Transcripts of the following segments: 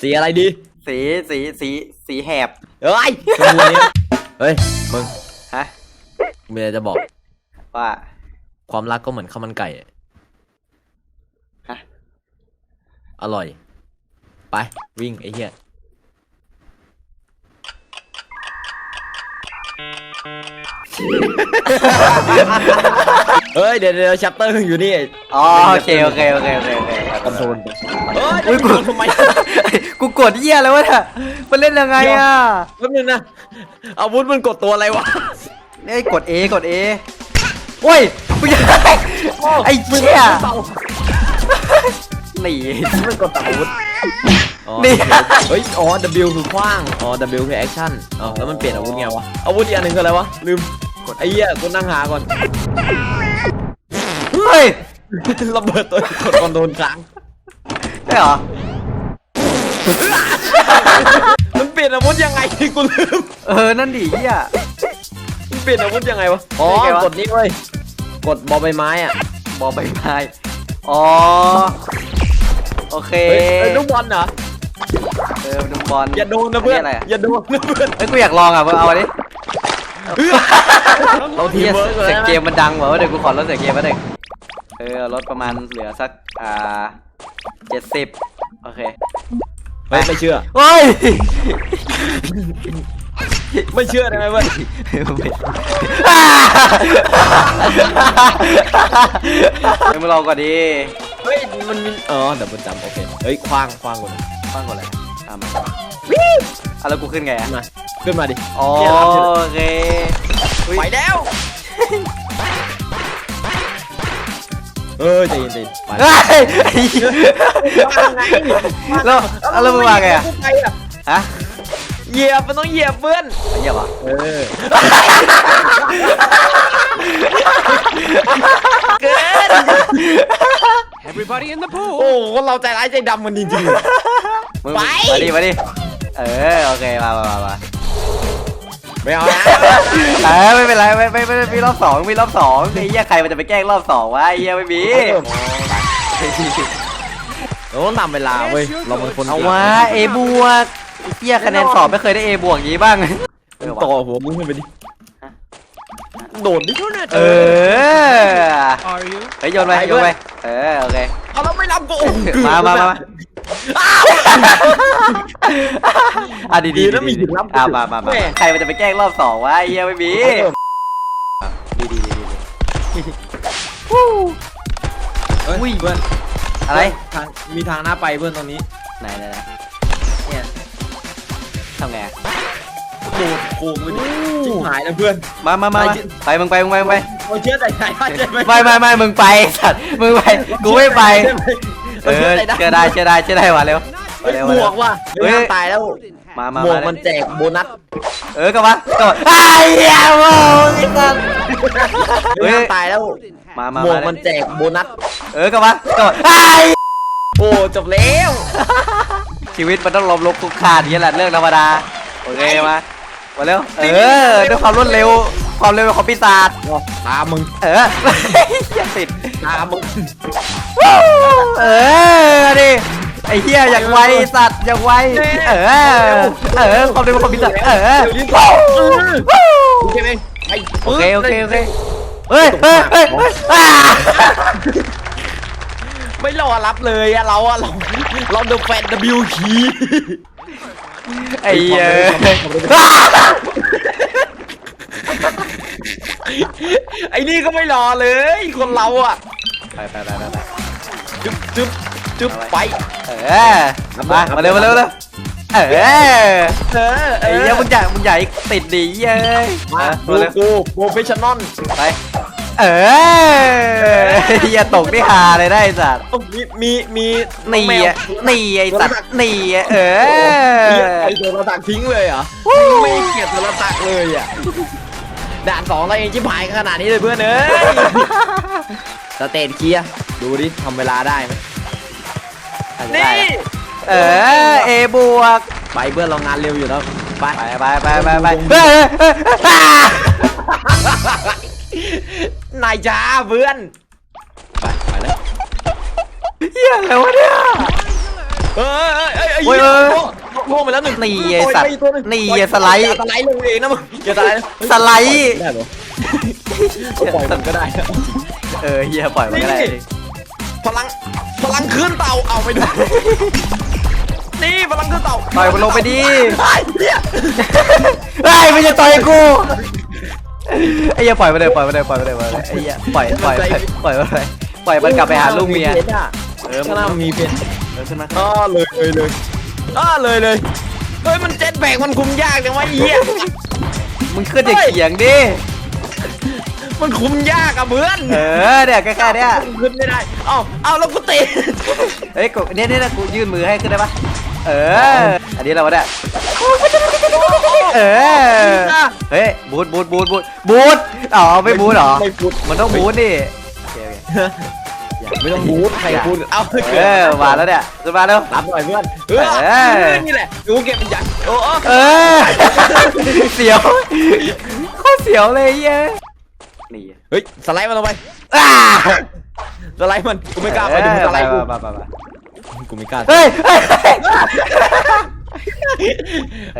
สีอะไรดี สีสีสีสีแหบ เฮ้ยชมพูนี้เฮ้ย มึงฮะ มีอะไรจะบอก ว่าความรักก็เหมือนข้าวมันไก่อะฮะ อร่อย ไป วิ่งไอ้เหี้ย เฮ้ย เดี๋ยวเดี๋ยวชัปเตอร์อยู่นี่ อ๋อโอเคโอเคโอเคโอเคโอเค คอนโทรลเฮ้ยอุ้ยกูทำไมกูกดเหี้ยแล้ววะเนี่ยมันเล่นยังไงอะแป๊บนึงนะอาวุธมันกดตัวอะไรวะเนี่ยกด A กด A โอ้ยกูจะไอ้เชี่ยหนีมันกดต่อาวุธอ๋อนี่เฮ้ย อ๋อ W คือขว้าง อ๋อ W คือแอคชั่นอ๋อ แล้วมันเปลี่ยนอาวุธไงวะ อาวุธอีกอันหนึ่งคืออะไรวะ ลืม กดไอ้เหี้ยกูนั่งหาก่อน เฮ้ยระเบิดตัวกดคอนโทรลค้างได้ เหรอ มันเปลี่ยนอาวุธยังไงกูลืมเออ นั่นดิเหี้ยมันเปลี่ยนอาวุธยังไงวะอ๋อยังไงวะกดนี่เว้ย กดบอใบไม้อะ บอใบไม้ อ๋อ โอเคเฮ้ยเฮ้ยลูกบอลเหรอ เออดูบอลอย่าโดนนะเพื่อน อะไรอะอย่าโดนนะเพื่อนเฮ้ยกูอยากลองอะเพื่อนเอาอันนี้เราทีเหี้มยเวิร์กเลยเสียงนะเกมมันดังเหรอเดี๋ยวกูขอลดเสียงเกมมาหนึ่งเออลดประมาณเหลือสักอ่า เจ็ดสิบโอเคเฮ้ยไม่เชื่อเฮ้ยไม่เชื่อได้ไหมเพื่อนเดี๋ยวมาลองก่อนดิเฮ้ยมันมีอ๋อเดี๋ยวมันจำโอเคเฮ้ยคว้างคว้างก่อนนะฟังก่อนเลยอะมาอะแล้วกูขึ้นไงอะมาขึ้นมาดิอ๋อเนี่ยรับเถอะโอเคอุ๊ยไปแล้ว เออใจเย็นใจเย็นไปเฮ้ยไอ้เหี้ยแล้วแล้วมึงมาไงอะไปอะฮะเหยียบมันต้องเหยียบเพื่อนไอ้เหี้ยวะเออเกิน Everybody in the pool. โอ้โหเราใจร้ายใจดำมันจริงมึงไปมาดิมาดิเออโอเคมามามามาๆ ไม่เอานะเออไม่เป็นไรไม่ไม่ไม่ไม่มีรอบสองมีรอบสองไอ้เหี้ยใครมันจะไปแกล้งรอบสองวะไอ้เหี้ยไม่มีเราต้องนำเวลาเว้ยเราเป็นคนเอาวะเอบวกไอ้เหี้ยคะแนนสอบไม่เคยได้เอบวกอย่างงี้บ้างเออต่อวะหัวมึงขึ้นไปดิโดดดิเออ Are you? เฮ้ยโยนไปโยนไปเออโอเคเอาแล้วไม่นำก็โอ้โหมามามามา อะดีดีดีนะมีดีถึงรับ อะมามามาแม่ใครมันจะไปแกล้งรอบสองวะไอ้เหี้ยไม่มีเออดีดีดีดีดีเฮ้ยเพื่อนอะไรทางมีทางหน้าไปเพื่อนตรงนี้ไหนไหนไหนเนี่ยทำไงอะโดดโค้งไปดิชิบหายแล้วเพื่อน มามามาไปมาจิไปมึงไปมึงไปมึงไปเราเชื่อใจใครว่าใจไม่ไม่ไม่มึงไปสัตว์มึงไปกูไม่ไป เอเราเชื่ออใจเชื่อได้เชื่อได้เชื่อได้ว่ะเร็วเฮ้ยเร็วหมเร็ววกว่ะเฮ้ยเฮ้ยตายแล้วมามาหมวกมามันแจกโบนัสเออกลับมากลับมาไอ้เหี้ยโว้ยไอ้สัตว์เฮ้เฮ้ยยตายแล้วมามาหมวกมามันแจกโบนัสเออกลับมากลับมาไอ้โอ้จบแล้วชีวิตมันต้องล้มลุกคลุกคลานอย่างนี้แหละเรื่องธรรมดาโอเคมามาเร็วเออด้วยความรวดเร็ว ความเร็วของปีศาจตามมึงเออเหี้ยติดตามมึงเออดิไอ้เหี้ยอย่างไวสัตว์อย่างไวเออเออความเร็วของปีศาจเออเดี๋ยวนี้ก่อนโอเคไหมไปโอเคโอเคโอเคเฮ้ยเฮ้ยเฮ้ยเฮ้ยอ่าไม่รอรับเลยอะเราอะเราเราเดอะแฟน W คีไอ้เหี้ย ไอ้นี่ก็ไม่รอเลย คนเราอะไปไปไปไปไปจึ๊บจึ๊บจึ๊บไปเออมามาเร็วมาเร็วเร็วเออเออเอไอ้อเหี้ยมึงใหญ่มึงใหญ่ติดดีเย้ยมามาดูเร็วกูโปรเฟชชั่นอลไปเออเหี้ยตกที่หาเลยได้สัตว์มีมีมีนี่แมวอะนี่ไอ้สัตว์นี่อะเอเหี้ยอไอโดนระตักทิ้งเลยเหรอไม่เกลียดโดนระตักเลยอะ ด่านสองเราเองชิบหายขนาดนี้เลยเพื่อนเอ้ยสเตนเคลียร์ดูดิทำเวลาได้ไหมอาจจะได้นี่นะเออเอบวกไปเพื่อนเรางานเร็วอยู่แล้วไป ไปไปไปไปไปเฮ้ยเฮ้ยเฮ้ยอ่านายจ้าเพื่อน ไปไปแล้วเหี้ยอะไรวะเนี่ยเอ้ยเอ้ยเอ้ยโอ้ยเอ้ย โง่ไปแล้วหนึ่งนี่ไอสัตว์โยไปอีกตัวหงนี่ไอสไลด์อย่าสไลด์ลงเองนะมึงอย่าสไลด์สไลด์ได้หรอปล่อยมันก็ได้เออเฮียปล่อยมันก็ได้พลังพลังขึ้นเต่าเอาไปดูนี่พลังขึ้นเต่าปล่อยมันลงไปดิไอ้เนี่ยไอ้ไม่จะต่อยกูไอ้เหี้ยปล่อยมันเลยปล่อยมันเลยปล่อยมันเลยปล่อยมันเลยไอ้เหี้ยปล่อยปล่อยปล่อยมันเลยปล่อยมันกลับไปหาลูกเมียเออมันมีเพชรเออขึ้นมาอ้อเลยเลย อ้อเลยเลยเฮ้ยมันเจ็ตแบกมันคุมยากจังวะไอ้เหี้ย มึงขึ้นอย่าเขียงดิ มันคุมยากอะเพื่อนเออเนี่ยใกล้ๆเนี่ยขึ้นไม่ได้ เอ้าเอ้าแล้วกูติดเฮ้ยกูเนี่ยเนี่ยกูยื่นมือให้ขึ้นได้ปะเออ อันนี้เราได้เออ เฮ้ยบูทบูทบูทบูทบูทอ๋อไม่บูทเหรอ ไม่พูดมันต้องบูทดิโอเคโอเค ไม่ต้องบูทใครพูดเอาเออมาแล้วเนี่ยขึ้นมาแล้วรับหน่อยเพื่อนเออเออนี่แหละดูเก็บเป็นยักษ์โอ้โอ้เออเสียวโคตรเสียวเลยเย้ยนี่เฮ้ยสไลด์มันลงไปอ้าสไลด์มันกูไม่กล้าไปดูสไลด์กูมามามากูไม่กล้าเฮ้ยเฮ้ย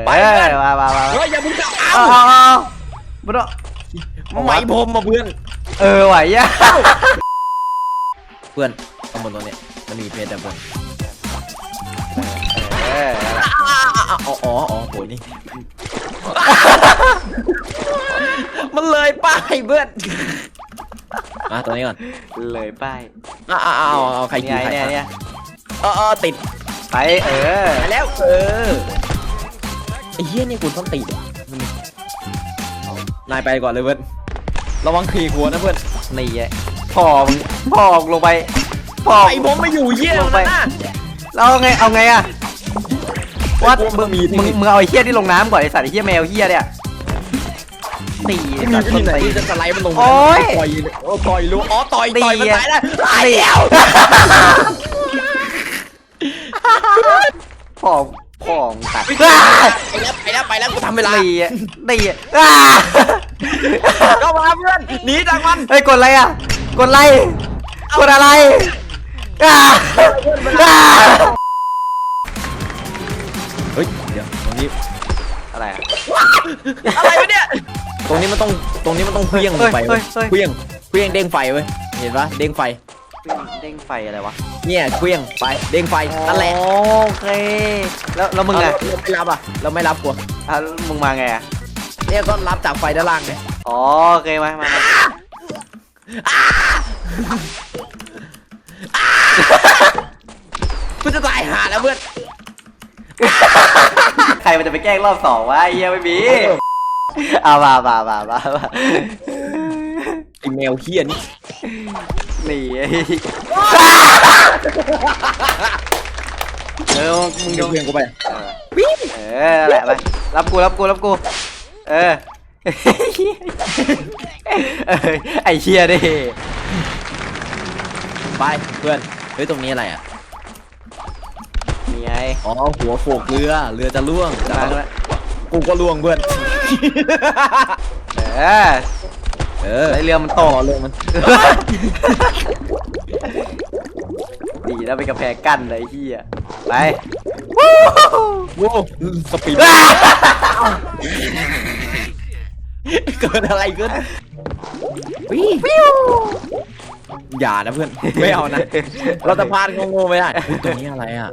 ไปเฮ้เพื่อยนมามามาเฮ้ยอย่ามึงกลับเอาเอ้าเอาเอาบุโรไหมพรมมาเพื่อนเออไหวย่ะ เพื่อนข้างบนตัวเนี้ยมันมีเพชรแต่เพื่อนเอออ๋ออ๋ออ๋อโหนี่ มันเลยป้ายเพื่อนมาตัวนี้ก่อนเลยป้ายอ่าเอาเอาเอาใครกินใครเนี่ยเนี่ยเออเออติดไปเออไปแล้วเออไอ้เหี้ยนี่กูต้องติดนายไปก่อนเลยเพื่อนระวังขี่หัวนะเพื่อนนี่ไง พอมึงพอมึงลงไปพอไอ้ผมไม่อยู่เหี้ยลงไปนะแล้วเอาไงเอาไงอะวัดไอ้พวกมึงมีมึงมึงเอาไอ้เหี้ยที่ลงน้ำก่อนไอ้สัตว์ไอ้เหี้ยแมวเหี้ยเนี่ยตีไม่มีสัตว์ที่ไหนตีที่จะสไลด์มันลงโอ๊ยต่อยโอ้ต่อยรู้อ๋อต่อยตีต่อยมันอะตายแล้วตายแล้วพอพอมึงตัดไปแล้วไปแล้วไปแล้วกูทำเวลาตีอะตีอะอ้าเข้ามาเพื่อนหนีจากมันเฮ้ยกดอะไรอะ กดอะไรกดอะไรอ้าอ้าเฮ้ยเดี๋ยวตรงนี้อะไรอะอะไรวะเนี่ย ตรงนี้มันต้องตรงนี้มันต้องเคลี้ยงลงไปเฮ้เว้ยยเฮ้ยเคลี้ยงเคลี้ยงเด้งไฟเว้ยเห็นปะเด้งไฟเด้งไฟอะไรวะเนี่ยเคลี้ยงไปเด้งไฟนั่นแหละโอเค แล้วแล้วมึงเราอะเราไม่รับอะเราไม่รับกลัวอะมึงมาไงอะเนี่ยก็รับจากไฟด้านล่างไงอ๋อโอเคมามามา กูจะตายหาแล้วเพื่อน ใครมันจะไปแกล้งรอบสองวะไอ้เหี้ยไม่มีเอามามามามามาไอแมวเฮี้ยนี่นี่ไอ้เออมึงเดี๋ดูยวเพื่อนกูไปเออนั่นแหละไปรับกูรับกูรับกู เออเออ ไอ้เชียดิไปเพื่อนเฮ้ยตรงนี้อะไรอะนี่ไงอ๋อหัวโขกเรือเรือจะล่วงแต่มาว่าแล้วกูก็ล่วงเพื่อนเออเออไอเรือมันตต่กอลงมันดีแล้วเป็นกระแพงกั้นเลยไอ้เฮียไปโว้สปีด เกิดอะไรขึ้นอย่านะเพื่อน ไม่เอานะ เราจะพลาดโง่ๆไม่ได้อุ๊ยตัวนี้อะไรอะ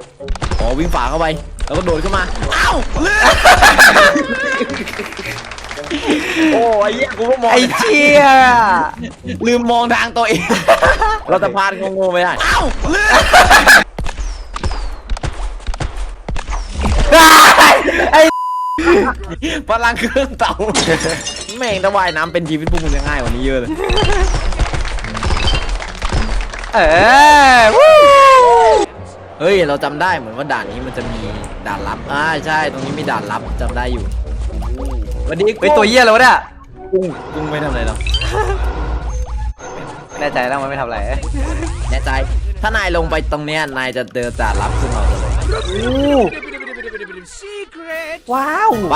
อ๋อวิ่งฝ่าเข้าไป แล้วก็โดดขึ้นมา อ้าวเลือดโอ้ยเหี้ยกูก็มองไอ้เชียลืมมองทางตัวเอง เราจะพลาดโง่ๆไม่ได้ อ้าวเลือด ไอ้ พลังเครื่องเต่าแม่งถ้าว่ายน้ำเป็นชีวิตพวกมึงจะง่ายกว่านี้เยอะเลย เออวู้เฮ้ย เราจำได้เหมือนว่าด่านนี้มันจะมีด่านลับ อ่าใช่ ตรงนี้มีด่านลับจำได้อยู่สวันนี้เป็นตัวเหี้ยแล้วะเนี่ยกุ้งกุ้งไม่ทำอะไรหรอกแน่ใจแล้วมันไม่ทำอะไรแน่ใจ ถ้านายลงไปตรงเนี้ยนายจะเจอด่านลับขึ้นมาเลย Secret. ว้าว ไป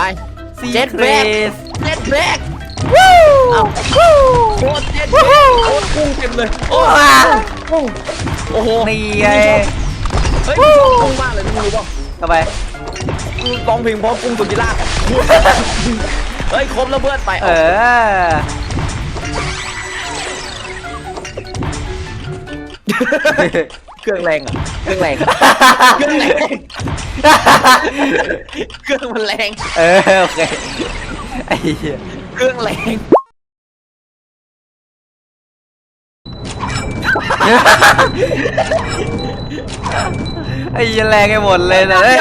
ซีเจ็ดเรแบกสเจ็ดแบกวู้เอ้าวู้โคตรเจ็ดแบกโคตรกุ้งเต็มเลยโอ้ว้าวกุ้งโอ้โหนี่ไงเฮ้ยกุ้งมากเลยมึงรู้ป่ะทำไมร้องเพลงเพราะกุ้งสุจิราชเฮ้ยครบแล้วเพื่อนไปเออเครื่องแรงอะ เครื่องแรง เครื่องแรง เครื่องมันแรง เออโอเคไอ้เหี้ยเครื่องแรง ไอ้เหี้ยแรงไอ้หมดเลยนะเอ้ย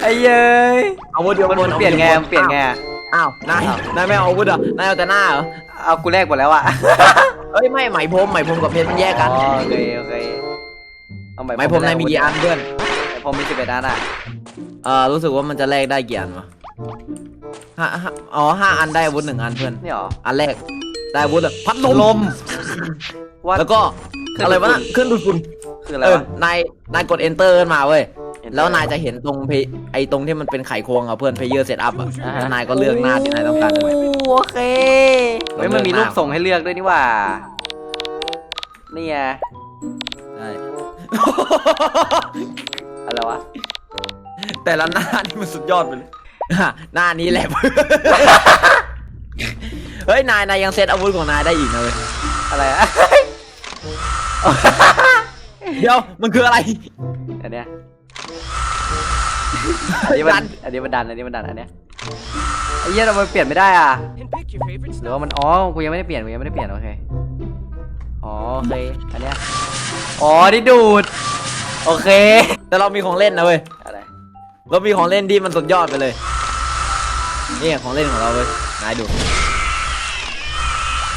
ไอ้เย้ยเอาวุธเดียวมันเปลี่ยนไงมันเปลี่ยนไงอะอ้าวนายนายไม่เอาอาวุธเหรอนายเอาแต่หน้าเหรอเอากูแลกหมดแล้วอะเฮ้ยไม่ไหมพรมไหมพรมกับเพชรมันแยกกัน อ๋อโอเคโอเคเอาไหมพรมนายมีกี่อันเพื่อน ไหมพรมมีสิบเอ็ดอันอะเออรู้สึกว่ามันจะแลกได้กี่อันวะห้าห้าอ๋อห้าอันได้อาวุธหนึ่งอันเพื่อน นี่หรอ อันแรกได้อาวุธอะพัดลมลมว่าแล้วก็อะไรวะน่ะเครื่องดูดฝุ่นคืออะไรเออวะ นายนายกด enter ขึ้นมาเว้ย Enter แล้วนายจะเห็นตรงเพไอตรงที่มันเป็นไขควงอะเพื่อน player setup อะอ่าฮะ แล้วนายก็เลือกหน้าที่นายต้องการเลย โอเคเฮ้ยมันมีรูปส่งให้เลือกด้วยนี่หว่า นี่ไง ใช่ อะไรวะ แต่ละหน้านี่มันสุดยอดไปเลยหน้านี้แหละ เฮ้ย นายนายยังเซตอาวุธของนายได้อีกนะเว้ย อะไรอะ เดี๋ยวมันคืออะไร อันเนี้ยอันนี้มัดันน อันนี้มันดัน อันนี้มันดัน อันเนี้ยไอ้เหี้ยทำไมเปลี่ยนไม่ได้อะ And pick your favorite หรือว่ามัน อ๋อ กูยังไม่ได้เปลี่ยน กูยังไม่ได้เปลี่ยน โอเค อ๋อ โอเค อันเนี้ย อ๋อที่ดูด โอเค แต่เรามีของเล่นนะเว้ยอะไรเรามีของเล่นที่มันสุดยอดไปเลย นี่ของเล่นของเราเว้ยนายดู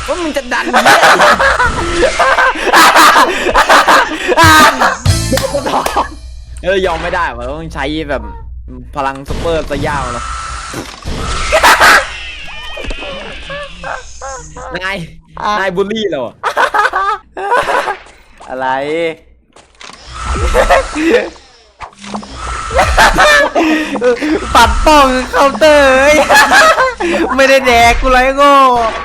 ว่ามึงจะดันเนี่ยเออยอมไม่ได้ว่ะเราต้องใช้แบบพลังซุปเปอร์สยาวแล้วนายนายบูลลี่เราอะอะไร ปัดป้องเคาน์เตอร์เอ้ยไม่ได้แดกกูเลยโง่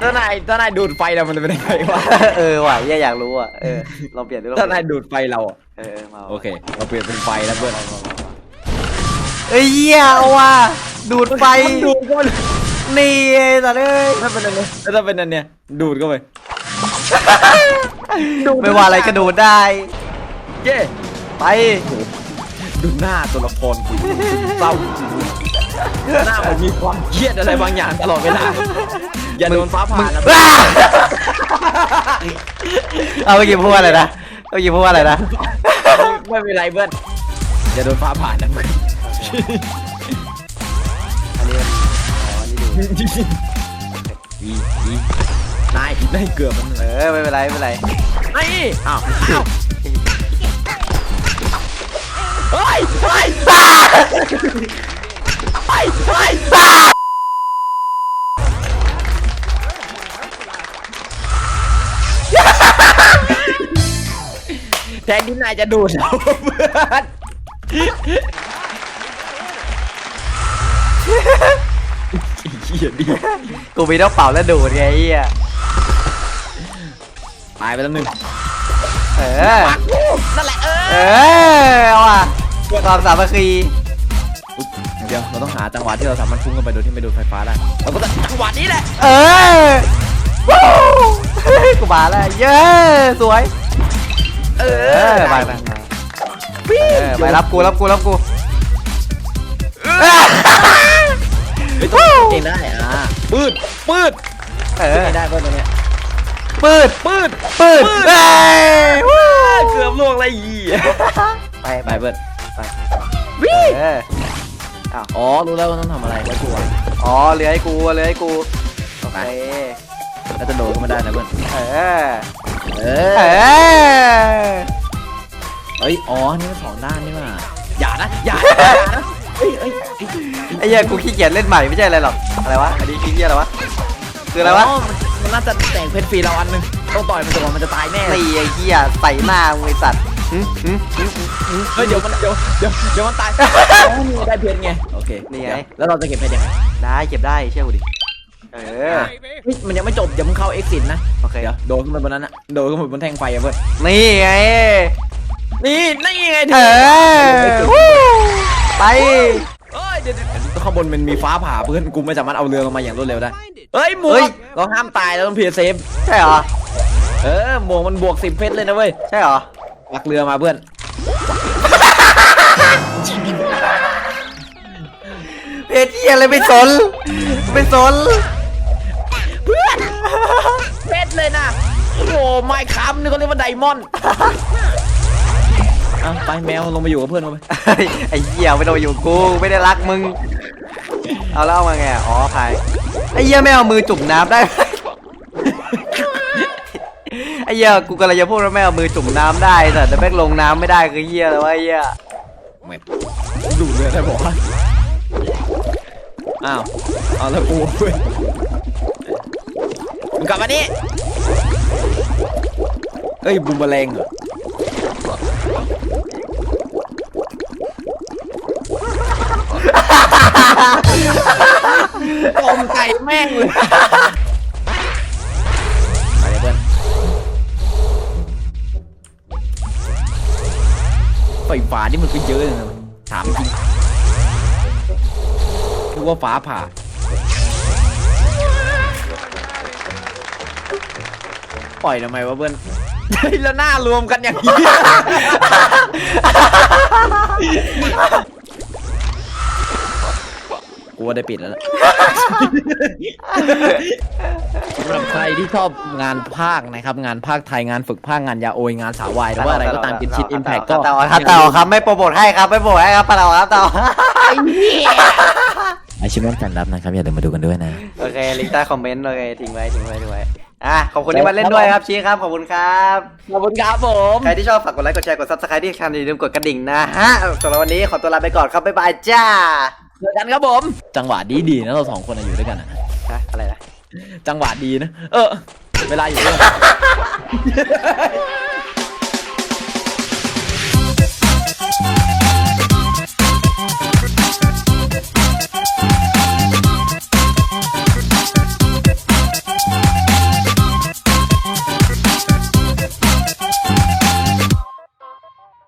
ถ้านายถ้านายดูดไฟเรามันจะเป็นยังไงวะเออว่ะเหี้ยอยากรู้อะเออลองเปลี่ยนดูลองเปถ้าลี่นายยดูดไฟเราอะเออมาโอเค เราเปลี่ยนเป็นไฟแล้วเพื่อนเอ้ยเหี้ยเอาว่ะดูดไฟมันดูดเข้าไปเลยนี่ไอ้สัตว์เอ้ยถ้าเป็นอันเนี้ยถ้าเป็นอันเนี้ยดูดเข้าไปไม่ว่าอะไรก็ดูดได้เย้ ไปดูหน้าตัวละครกูเศร้าหน้ามันมีความเครียดอะไรบางอย่างตลอดเวลาอย่าโดนฟ้าผ่านะว้าเอาเมื่อกี้พูดว่าอะไรนะเมื่อกี้พูดว่าอะไรนะไม่เป็นไรเพื่อนอย่าโดนฟ้าผ่านะเพื่อนอันนี้อ๋ออันนี้ดูอีอีนายนายเกือบมันเออไม่เป็นไรไม่เป็นไรไอ้อ้าว อ้าวเฮ้ยเฮ้ยเฮ้ยเฮ้ยแทนที่นายจะดูดเราเพื่อนเหี้ยดิกูมีต้องเป่าแล้วดูดไงไอ้เหี้ยตายไปแล้วหนึ่งเออ นั่นแหละเอเอออเอาว่ะ ความสามัคคีเดี๋ยวเราต้องหาจังหวะที่เราสามารถพุ่งเข้าไปโดยที่ไม่โดนไฟฟ้าได้เราก็จะจังหวะนี้แหละ เออวู้เฮ้ยกูมาแล้วเย้สวย เอเออไปไปไปเออไปรับกูรับกูรับกูไม่ต้องเก่งได้อะปืดปืดเออไม่ได้เพื่อนตรงเนี้ยปืดปืดปืดเอ้ยวู้เกือบล่วงเลยอีไปไปเพื่อนไป วิ่งเอออ๋อ รู้แล้วว่าต้องทำอะไรไว้กูอะอ๋อเหลือให้กูเหลือให้กูโอเคแล้วจะโดดขึ้นมาได้นะเพื่อนเออเอเอออเอ้ย อ๋อ นี่มันสองด้านนี่มาอย่านะ อย่าอย่านะเอ้ยเอ้ยไอ้เหี้ยกูขี้เกียจเล่นใหม่ไม่ใช่อะไรหรอกอะไรวะอันนี้ขี้เกียจอะไรวะคืออะไรวะมันมันน่าจะแตกเพชรฟรีเราอันหนึงต้องต่อยมันจนกว่ามันจะตายแน่ตีไอ้เหี้ยใส่หน้ามึงไอ้สัตว์หึหึหึหึ เฮ้ยเดี๋ยวมันเดี๋ยวเดี๋ยวเดี๋ยวมันตายอ๋อนี่ได้เพชรไงโอเคนี่ไงเดี๋ยวแล้วเราจะเก็บเพชรยังไงได้เก็บได้เชื่อกูดิเออ baby. เฮ้ยมันยังไม่จบอย่าเพิ่งเข้า exit นะโอเคเดี๋ยวโดดขึ้นไปบนนั้นนะโดดขึ้นไปบนแท่งไฟอะเพื่อนนี่ไงนี่นี่ไงเออวู้ไปเอ้ยเดี๋ยวเดี๋ยวข้างบนมันมีฟ้าผ่าเพื่อนกูไม่สามารถเอาเรือลงมาอย่างรวดเร็วได้ Find it. เฮ้ยหมวเฮ้ยกเราห้ามตายเราต้องเพียร์เซฟใช่เหรอเออหมวกมันบวกสิบเพชรเลยนะเว้ยใช่เหรอ ลักเรือมาเพื่อน เพจที่อะไรไม่สน ไม่สน เพื่อนเพชรเลยนะโอ้โหไม่ค้ำนี่เขาเรียกว่าไดมอนด์อะไปแมวลงมาอยู่กับเพื่อนมาไปเฮ้ยไอ้เหี้ยไม่ต้องมาอยู่กับกูไม่ได้รักมึง เอาแล้วเอามาไงอะอ๋อพายไอ้เหี้ยไม่เอามือจุ่มน้ำได้ไหมไอ้ เหี้ยกูกำลังจะพูดว่าไม่เอามือจุ่มน้ำได้แต่แต่แม่งลงน้ำไม่ได้คือเหี้ยแล้ววะไอ้เหี้ยแม่ดูเรือได้บอกว่าอ้าวเอาแล้วกูเพื่อนมึงกลับมานี่เฮ้ยบูมเบอแรงเหรอต้มไก่แม่งเลย ฟฟ้านี่มันก็เยอะเลยนะถามจริงรู้ว่าฟ้าผ่าปล่อยทำไมวะเพื่อนเฮ้ยแล้วหน้ารวมกันอย่างนี้กูว่าได้ปิดแล้วล่ะ สำหรับใครที่ชอบงานภาคนะครับงานภาคไทยงานฝึกภาคงานยาโอยงานสาววายหรือว่าอะไรก็ตามกินชิดอิมแพคก็ต่อครับต่อครับไม่โปรโมทให้ครับไม่โปรโมทให้ครับต่อครับต่ออาชิมอนกันรับนะครับอย่าลืมมาดูกันด้วยนะโอเคลิงก์ใต้คอมเมนต์โอเคทิ้งไว้ทิ้งไว้ทิ้งไว้อะขอบคุณที่มาเล่นด้วยครับชี้ครับขอบคุณครับขอบคุณครับผมใครที่ชอบฝากกดไลค์กดแชร์กดซับสไครต์ที่ช่องอย่าลืมกดกระดิ่งนะฮะสำหรับวันนี้ขอตัวลาไปก่อนครับบ๊ายบายจ้าเจอกันครับผม จังหวะดีดีๆนะเราสองคนอะอยู่ด้วยกันอะฮะอะไรนะ จังหวะดีนะ เออ เวลาอยู่ด้วย